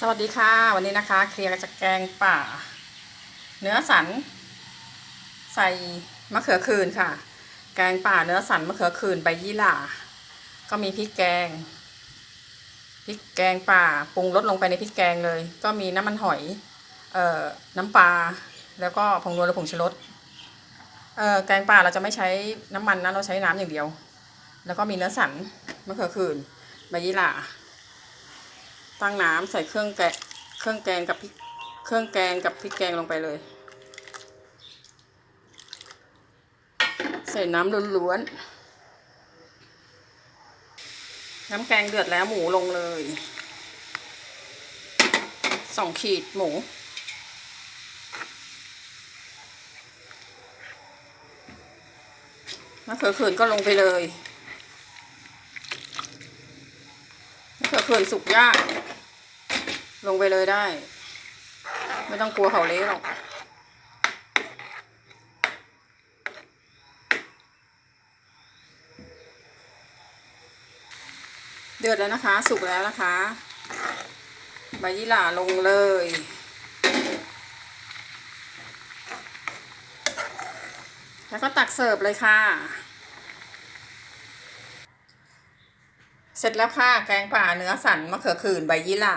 สวัสดีค่ะ วันนี้นะคะ เคลียร์จากแกงป่า เนื้อสัน ใส่มะเขือคืนค่ะ แกงป่าเนื้อสันมะเขือคืนใบยี่หร่า ก็มีพริกแกงพริกแกงป่าปรุงรสลงไปในพริกแกงเลย ก็มีน้ำมันหอยเอ่อน้ำปลาแล้วก็ผงนัวและผงชูรสเอ่อแกงป่าเราจะไม่ใช้น้ำมันนะเราใช้น้ำอย่างเดียว แล้วก็มีเนื้อสันมะเขือคืนใบยี่หร่า ตั้งน้ำใส่เครื่องแกงเครื่องแกงกับพริกเครื่องแกงกับพริกแกงลงไปเลย ใส่น้ำล้วนๆน้ำแกงเดือดแล้วหมูลงเลยสองขีดหมูมะเขือเขืนก็ลงไปเลยมะ เขือเขืนสุกยาก ลงไปเลยได้ ไม่ต้องกลัวเขาเละหรอกเดือดแล้วนะคะ สุกแล้วนะคะ ใบยี่หร่าลงเลย แล้วก็ตักเสิร์ฟเลยค่ะ เสร็จแล้วค่ะแกงป่าเนื้อสันมะเขือขื่นใบยี่หร่า